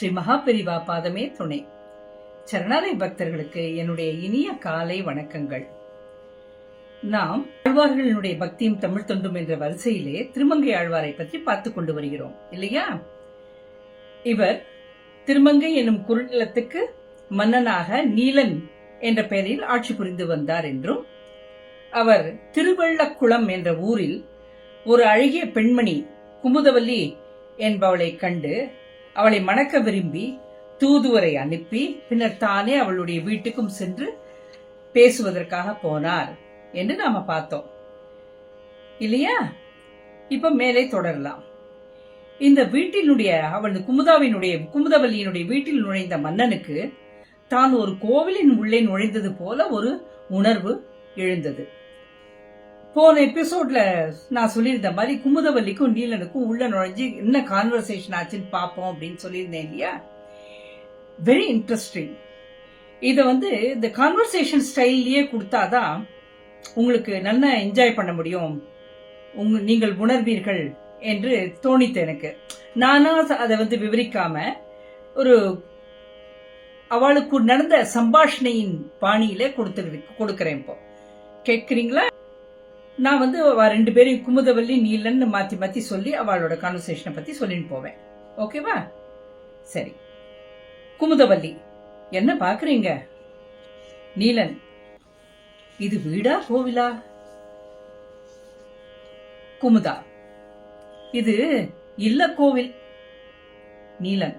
ஸ்ரீ மகாபெரிவா பாதமே துணை. சரணாலய பக்தர்களுக்கு என்னுடைய இனிய காலை வணக்கங்கள். நாம் ஆழ்வார்களினுடைய பக்தியும் தமிழ் தொண்டும் என்ற வரிசையிலே திருமங்கை ஆழ்வாரை பற்றி பார்த்து கொண்டு வருகிறோம் இல்லையா? இவர் திருமங்கை எனும் குறுநிலத்துக்கு மன்னனாக நீலன் என்ற பெயரில் ஆட்சி புரிந்து வந்தார் என்றும் அவர் திருவள்ளக்குளம் என்ற ஊரில் ஒரு அழகிய பெண்மணி குமுதவல்லி என்பவளை கண்டு அவளை மணக்க விரும்பி தூதுவரை அனுப்பி பின்னர் தானே அவளுடைய வீட்டுக்கும் சென்று பேசுவதற்காக போனார் என்று நாம பார்த்தோம். இல்லையா? இப்ப மேலே தொடரலாம். இந்த வீட்டினுடைய அவள் குமுதாவினுடைய குமுதவல்லியினுடைய வீட்டில் நுழைந்த மன்னனுக்கு தான் ஒரு கோவிலின் உள்ளே நுழைந்தது போல ஒரு உணர்வு எழுந்தது. போன எபிசோட்ல நான் சொல்லியிருந்த மாதிரி குமுதவல்லிக்கும் நீலனுக்கும் உள்ள நுழைஞ்சு என்ன கான்வர்சேஷன் ஆச்சுன்னு பார்ப்போம் அப்படின்னு சொல்லியிருந்தேன் இல்லையா? வெரி இன்ட்ரெஸ்டிங் இதை வந்து இந்த கான்வர்சேஷன் ஸ்டைல்லையே கொடுத்தாதான் உங்களுக்கு நல்லா என்ஜாய் பண்ண முடியும். உங்க நீங்கள் உணர்வீர்கள் என்று தோணித்து எனக்கு. நானா அதை வந்து விவரிக்காம ஒரு அவளுக்கு நடந்த சம்பாஷணையின் பாணியில கொடுத்து கொடுக்குறேன் இப்போ. கேட்குறீங்களா? நான் வந்து அவள் ரெண்டு பேரையும் குமுதவல்லி நீலன்னு மாற்றி மாற்றி சொல்லி அவளோட கான்வர்சேஷனை பற்றி சொல்லின்னு போவேன். ஓகேவா சரி. குமுதவல்லி என்ன பார்க்குறீங்க நீலன் இது வீடா கோவிலா? குமுதா இது இல்ல கோவில்? நீலன்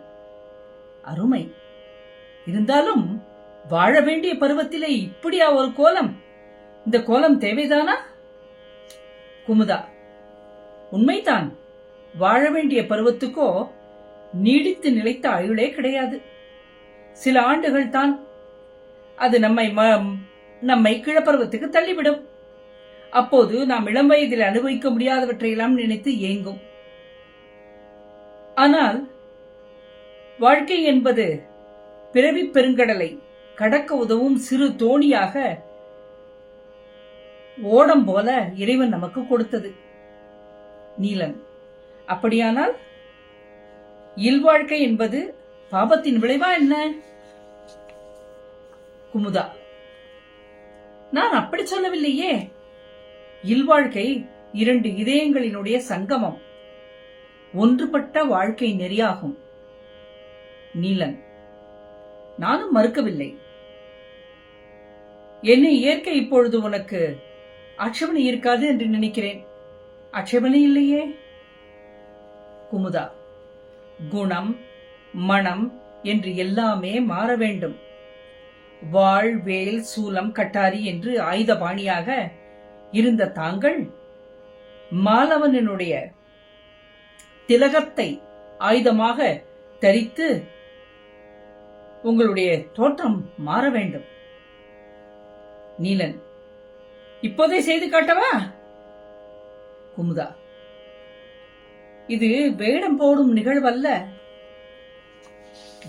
அருமை. இருந்தாலும் வாழ வேண்டிய பருவத்திலே இப்படியா ஒரு கோலம்? இந்த கோலம் தேவைதானா? குமுதா. உண்மைதான் வாழ வேண்டிய பருவத்துக்கோ நீடித்து நிலைத்த ஆயுளே கிடையாது. சில ஆண்டுகள் தான் அது நம்மை நம்மை கிழப்பருவத்துக்கு தள்ளிவிடும். அப்போது நாம் இளம் வயதில் அனுபவிக்க முடியாதவற்றையெல்லாம் நினைத்து ஏங்கும். ஆனால் வாழ்க்கை என்பது பிறவி பெருங்கடலை கடக்க உதவும் சிறு தோணியாக ஓடம் போல இறைவன் நமக்கு கொடுத்தது. நீலன். அப்படியானால் இல்வாழ்க்கை என்பது பாபத்தின் விளைவா என்ன? குமுதா. நான் அப்படி சொல்லவில்லையே. இல்வாழ்க்கை இரண்டு இதயங்களினுடைய சங்கமம். ஒன்றுபட்ட வாழ்க்கை நெறியாகும். நீலன். நானும் மறுக்கவில்லை. என்னை இயற்கை இப்பொழுது உனக்கு ஆட்சேபனை இருக்காது என்று நினைக்கிறேன். ஆட்சேபனை இல்லையே? குமுதா குணம் மனம் என்று எல்லாமே மாற வேண்டும். வாழ் வேல் சூலம் கட்டாரி என்று ஆயுதபாணியாக இருந்த தாங்கள் மாலவனுடைய திலகத்தை ஆயுதமாக தரித்து உங்களுடைய தோற்றம் மாற வேண்டும். நீலன் இப்போதே செய்து காட்டவா? குமுதா. இது வேடம் போடும் நிகழ்வல்ல.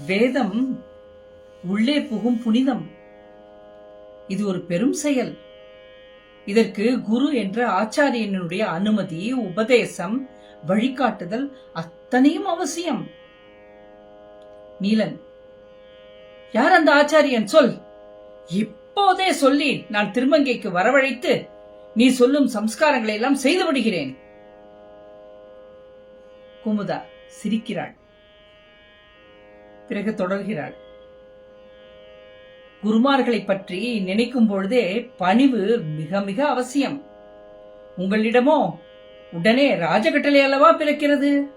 வேதம் உள்ளே புகும் புனிதம். இது ஒரு பெரும் செயல். இதற்கு குரு என்ற ஆச்சாரியனுடைய அனுமதி உபதேசம் வழிகாட்டுதல் அத்தனையும் அவசியம். நீலன். யார் அந்த ஆச்சாரியன்? சொல். அப்போதே சொல்லி நான் திருமங்கைக்கு வரவழைத்து நீ சொல்லும் சம்ஸ்காரங்களை எல்லாம் செய்து விடுகிறேன். குமுதா சிரிக்கிறாள். பிறகு தொடர்கிறாள். குருமார்களை பற்றி நினைக்கும் பொழுதே பணிவு மிக மிக அவசியம். உங்களிடமோ உடனே ராஜகட்டளை அல்லவா பிறக்கிறது?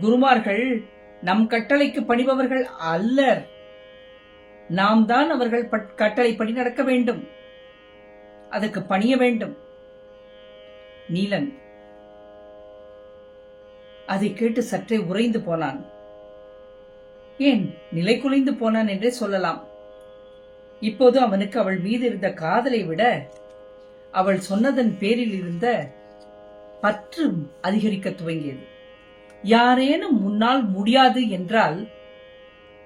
குருமார்கள் நம் கட்டளைக்கு பணிபவர்கள் அல்லர். நாம் தான் அவர்கள் பட்- கட்டளைப்படி நடக்க வேண்டும். அதற்கு பணிய வேண்டும். நீலன். அதை கேட்டு சற்றே உறைந்து போனான். ஏன் நிலை குலைந்து போனான் என்றே சொல்லலாம். இப்போது அவனுக்கு அவள் மீது இருந்த காதலை விட அவள் சொன்னதன் பேரில் இருந்த பற்று அதிகரிக்க துவங்கியது. யாரேனும் முன்னால் முடியாது என்றால்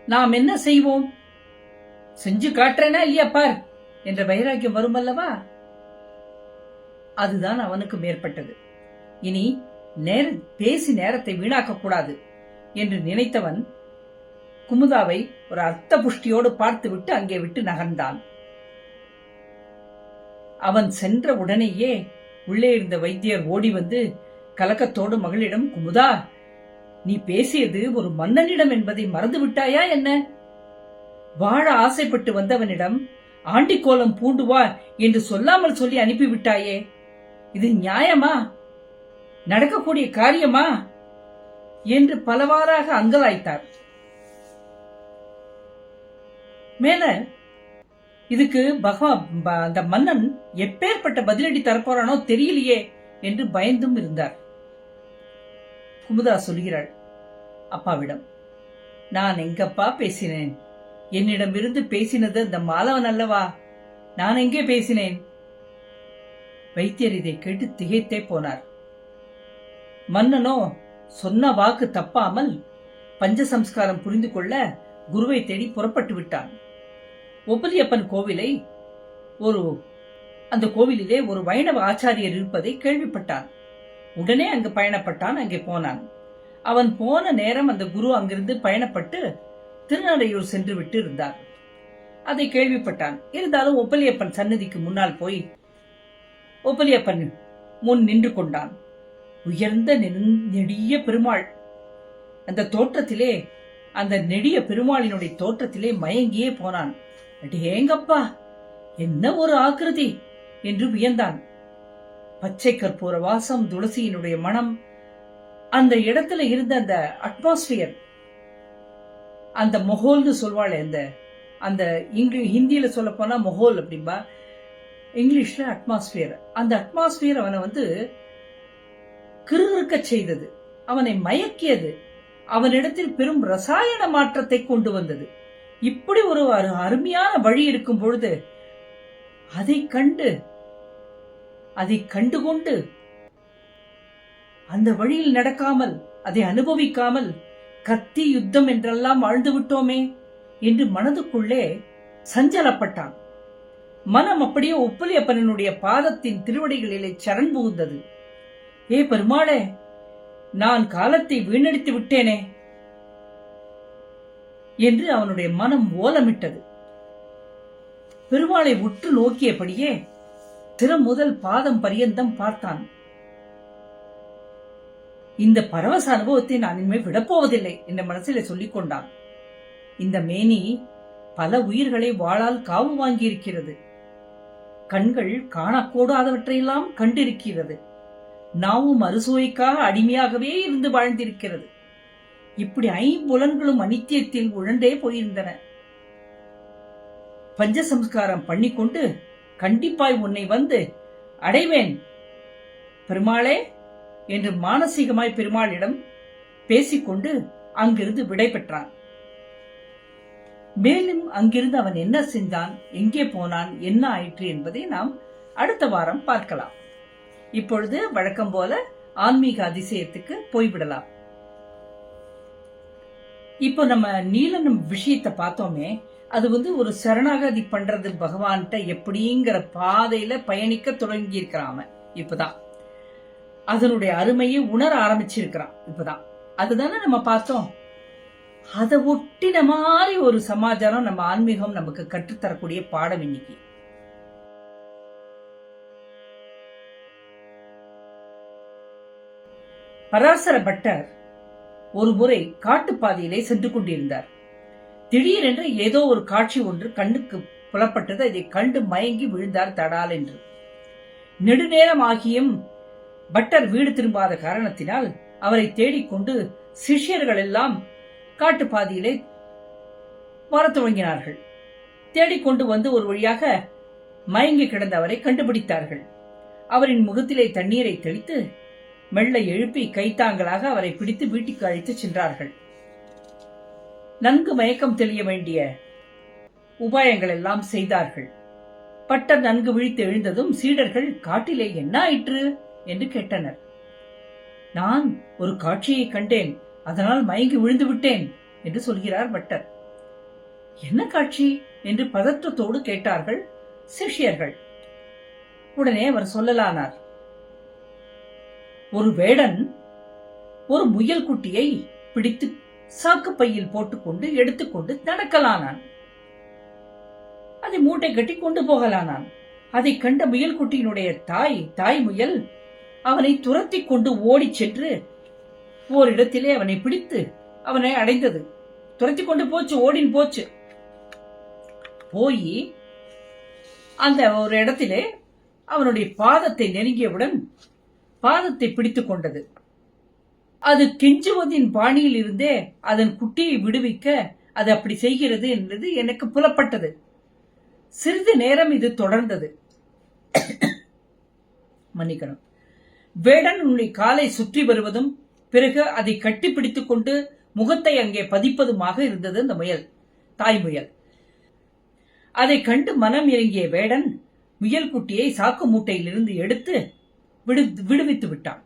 நாம் என்ன செய்வோம்? செஞ்சு காட்டுறேனா இல்லையா பார்? என்ற வைராக்கியம் வரும் அல்லவா அதுதான் அவனுக்கு மேற்பட்டது. இனி நேர பேசி நேரத்தை வீணாக்க கூடாது என்று நினைத்தவன் குமுதாவை ஒரு அர்த்த புஷ்டியோடு பார்த்துவிட்டு அங்கே விட்டு நகர்ந்தான். அவன் சென்ற உடனேயே உள்ளே இருந்த வைத்தியர் ஓடி வந்து கலக்கத்தோடு மகளிடம் குமுதா நீ பேசியது ஒரு மன்னனிடம் என்பதை மறந்து விட்டாயா என்ன? வாழ ஆசைப்பட்டு வந்தவனிடம் ஆண்டிக்கோலம் பூண்டு வா என்று சொல்லாமல் சொல்லி அனுப்பிவிட்டாயே இது நியாயமா? நடக்கக்கூடிய காரியமா? என்று பலவாறாக அங்கலாய்த்தார். மேல இதுக்கு பகவா ப- அந்த மன்னன் எப்பேற்பட்ட பதிலடி தரப்போறானோ தெரியலையே என்று பயந்தும் இருந்தார். குமுதா சொல்கிறாள் அப்பாவிடம் நான் எங்கப்பா பேசினேன்? என்னிடமிருந்து பேசினது அந்த மாலவன் அல்லவா? நான் எங்கே பேசினேன்? வைத்தியர் இதை கேட்டு திகைத்தே போனார். மன்னனோ சொன்ன வாக்கு தப்பாமல் பஞ்சசம்ஸ்காரம் புரிந்து கொள்ள குருவை தேடி புறப்பட்டு விட்டான். ஒப்பலியப்பன் கோவிலை ஒரு அந்த கோவிலிலே ஒரு வைணவ ஆச்சாரியர் இருப்பதை கேள்விப்பட்டான். உடனே அங்கு பயணப்பட்டான் அங்கே போனான். அவன் போன நேரம் அந்த குரு அங்கிருந்து பயணப்பட்டு திருநறையூர் சென்று விட்டு இருந்தார். அதை கேள்விப்பட்டான். இருந்தாலும் ஒப்பலியப்பன் சன்னதிக்கு முன்னால் போய் ஒப்பலியப்பன் முன் நின்று கொண்டான். உயர்ந்த நெடிய பெருமாள். அந்த தோற்றத்திலே அந்த நெடிய பெருமாளினுடைய தோற்றத்திலே மயங்கியே போனான். அடேங்கப்பா என்ன ஒரு ஆக்கிருதி? என்று வியந்தான். பச்சை கற்பூர வாசம் துளசியினுடைய மனம். அந்த இடத்துல இருந்த அந்த அட்மாஸ்பியர் அந்த மொஹோல்னு சொல்வாள் அந்த அந்த இங்கிலி ஹிந்தியில சொல்ல போனா மொஹோல் அப்படிம்பா. இங்கிலீஷ்ல அட்மாஸ்பியர் அந்த அட்மாஸ்பியர் அவனை வந்து கிறுகிறுக்க செய்தது. அவனை மயக்கியது. அவனிடத்தில் பெரும் ரசாயன மாற்றத்தை கொண்டு வந்தது. இப்படி ஒரு அரு- அருமையான வழி இருக்கும் பொழுது அதை கண்டு அதை கண்டுகொண்டு அந்த வழியில் நடக்காமல் அதை அனுபவிக்காமல் கத்தி யுத்தம் என்றெல்லாம் வாழ்ந்து விட்டோமே என்று மனதுக்குள்ளே சஞ்சலப்பட்டான். மனம் அப்படியே உப்பலியப்பனுடைய பாதத்தின் திருவடிகளிலே சரண் புகுந்தது. ஏ பெருமாளே நான் காலத்தை வீணடித்து விட்டேனே என்று அவனுடைய மனம் ஓலமிட்டது. பெருமாளை உற்று நோக்கியபடியே திறம் முதல் பாதம் பரியந்தம் பார்த்தான். இந்த பரவச அனுபவத்தை நான் இனிமேல் விடப்போவதில்லை என்ற மனசிலே சொல்லிக் கொண்டான் இந்த மேனி பல உயிர்களை வாழால் காவு வாங்கியிருக்கிறது. கண்கள் காணக்கூடாதவற்றையெல்லாம் கண்டிருக்கிறது. நாவும் அறுசுவைக்காக அடிமையாகவே இருந்து வாழ்ந்திருக்கிறது. இப்படி ஐம்புலன்களும் அனித்தியத்தில் உழண்டே போயிருந்தன. பஞ்சசம்ஸ்காரம் பண்ணிக்கொண்டு கண்டிப்பாய் உன்னை வந்து அடைவேன். பெருமாளே என்று மானசீகமாய் பெருமாளிடம் பேசிக்கொண்டு அங்கிருந்து விடை பெற்றான். மேலும் அங்கிருந்து அவன் என்ன செஞ்சான் எங்கே போனான் என்ன ஆயிற்று என்பதை நாம் அடுத்த வாரம் பார்க்கலாம். இப்பொழுது வழக்கம் போல ஆன்மீக அதிசயத்துக்கு போய்விடலாம். இப்போ நம்ம நீலனும் விஷயத்தை பார்த்தோமே அது வந்து ஒரு சரணாகதி பண்றது பகவான்கிட்ட எப்படிங்கிற பாதையில பயணிக்க தொடங்கி இருக்கிறாம அவன். இப்பதான். அதனுடைய அருமையை உணர ஆரம்பிச்சிருக்கிறான். இப்பதான். அதுதானே நம்ம பார்த்தோம். அதை ஒட்டின மாதிரி ஒரு சமாச்சாரம் நம்ம ஆன்மீகம் நமக்கு கற்றுத்தரக்கூடிய பாடம் இன்னைக்கு. பராசர பட்டர் ஒரு முறை காட்டுப்பாதையிலே சென்று கொண்டிருந்தார். திடீரென்று ஏதோ ஒரு காட்சி ஒன்று கண்ணுக்கு புலப்பட்டது. அதை கண்டு மயங்கி விழுந்தார் தடால் என்று. நெடுநேரம் ஆகியும் பட்டர் வீடு திரும்பாத காரணத்தினால் அவரை தேடிக்கொண்டு சிஷ்யர்கள் எல்லாம் காட்டுப்பாதையிலே வரத் துவங்கினார்கள். தேடிக்கொண்டு வந்து ஒரு வழியாக மயங்கி கிடந்த அவரை கண்டுபிடித்தார்கள். அவரின் முகத்திலே தண்ணீரை தெளித்து மெல்ல எழுப்பி கைத்தாங்களாக அவரை பிடித்து வீட்டுக்கு அழைத்துச் சென்றார்கள். நன்கு மயக்கம் தெளிய வேண்டிய உபாயங்கள் எல்லாம் செய்தார்கள். பட்டர் நன்கு விழித்து எழுந்ததும் சீடர்கள் காட்டிலே என்ன ஆயிற்று? என்று கேட்டனர். நான் ஒரு காட்சியை கண்டேன் அதனால் மயங்கி விழுந்து விட்டேன் என்று சொல்கிறார் பட்டர். என்ன காட்சி? என்று பதற்றத்தோடு கேட்டார்கள் சிஷ்யர்கள். உடனே அவர் சொல்லலானார். ஒரு வேடன் ஒரு முயல் குட்டியை பிடித்து சாக்குப்பையில் போட்டுக்கொண்டு எடுத்துக்கொண்டு நடக்கலானான். அதை மூட்டை கட்டி கொண்டு போகலானான். அதை கண்ட முயல் குட்டியினுடைய தாய் தாய் முயல் அவனை துரத்தி கொண்டு ஓடிச் சென்று ஓரிடத்திலே அவனை பிடித்து அவனை அடைந்தது. துரத்தி கொண்டு போச்சு ஓடின் போச்சு. போய் அந்த ஒரு இடத்திலே அவனுடைய பாதத்தை நெருங்கியவுடன் பாதத்தை பிடித்துக் கொண்டது. அது கெஞ்சுவதின் பாணியில் இருந்தே அதன் குட்டியை விடுவிக்க அது அப்படி செய்கிறது என்பது எனக்கு புலப்பட்டது. சிறிது நேரம் இது தொடர்ந்தது. மன்னிக்கணும். வேடன் உன்னை காலை சுற்றி வருவதும் பிறகு அதை கட்டிப்பிடித்துக் கொண்டு முகத்தை அங்கே பதிப்பதுமாக இருந்தது அந்த முயல் தாய் முயல். அதை கண்டு மனம் இறங்கிய வேடன் முயல் குட்டியை சாக்கு மூட்டையிலிருந்து எடுத்து விடு- விடுவித்து விட்டான்.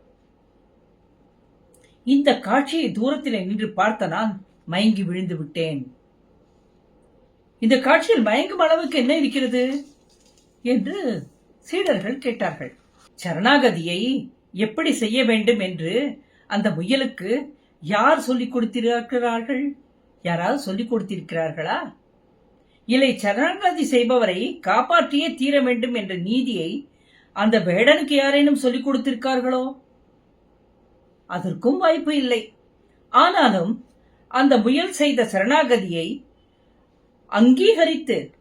இந்த காட்சியை தூரத்தில் நின்று பார்த்த நான் மயங்கி விழுந்து விட்டேன். இந்த காட்சியில் மயங்கும் அளவுக்கு என்ன இருக்கிறது? என்று சீடர்கள் கேட்டார்கள். சரணாகதியை எப்படி செய்ய வேண்டும் என்று அந்த முயலுக்கு யார் சொல்லிக் கொடுத்திருக்கிறார்கள்? யாராவது சொல்லிக் கொடுத்திருக்கிறார்களா? இல்லை சரணாகதி செய்பவரை காப்பாற்றியே தீர வேண்டும் என்ற நீதியை அந்த வேடனுக்கு யாரேனும் சொல்லிக் கொடுத்திருக்கார்களோ? அதற்கும் வாய்ப்பு இல்லை. ஆனாலும் அந்த முயல் செய்த சரணாகதியை அங்கீகரித்து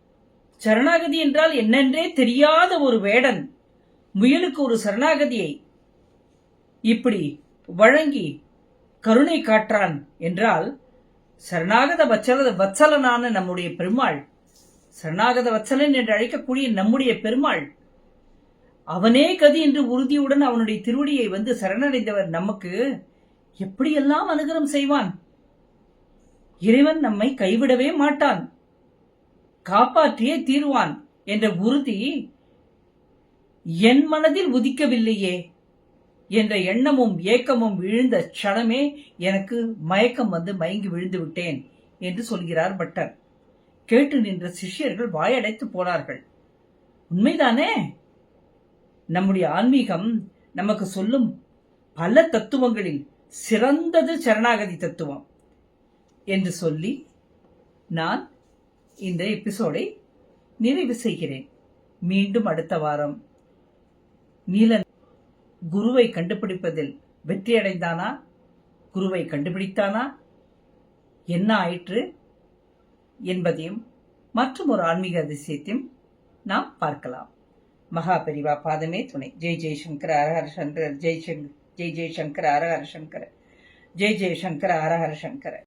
சரணாகதி என்றால் என்னென்றே தெரியாத ஒரு வேடன் முயலுக்கு ஒரு சரணாகதியை இப்படி வழங்கி கருணை காற்றான் என்றால் சரணாகத வச்சல வச்சலனான நம்முடைய பெருமாள் சரணாகத வச்சலன் என்று அழைக்கக்கூடிய நம்முடைய பெருமாள் அவனே கதி என்று உறுதியுடன் அவனுடைய திருவடியை வந்து சரணடைந்தவர் நமக்கு எப்படியெல்லாம் அனுகிரம் செய்வான்? இறைவன் நம்மை கைவிடவே மாட்டான். காப்பாற்றியே தீருவான் என்ற உறுதி என் மனதில் உதிக்கவில்லையே. என்ற எண்ணமும் ஏக்கமும் விழுந்த க்ஷணமே எனக்கு மயக்கம் வந்து மயங்கி விழுந்து விட்டேன் என்று சொல்கிறார் பட்டர். கேட்டு நின்ற சிஷ்யர்கள் வாயடைத்து போனார்கள். உண்மைதானே? நம்முடைய ஆன்மீகம் நமக்கு சொல்லும் பல தத்துவங்களில் சிறந்தது சரணாகதி தத்துவம் என்று சொல்லி நான் இந்த எபிசோடை நிறைவு செய்கிறேன். மீண்டும் அடுத்த வாரம். நீல குருவை கண்டுபிடிப்பதில் வெற்றியடைந்தானா? குருவை கண்டுபிடித்தானா? என்ன ஆயிற்று என்பதையும் மற்றும் ஒரு ஆன்மீக அதிசயத்தையும் நாம் பார்க்கலாம். மகா பெரிவா பாதமே துணை. ஜெய் ஜெய்சங்கர் அரஹர சங்கர் ஜெய் சங்கர் ஜெய் ஜெய்சங்கர் அரஹர சங்கர் ஜெய் ஜெய்சங்கர் அரஹர சங்கர.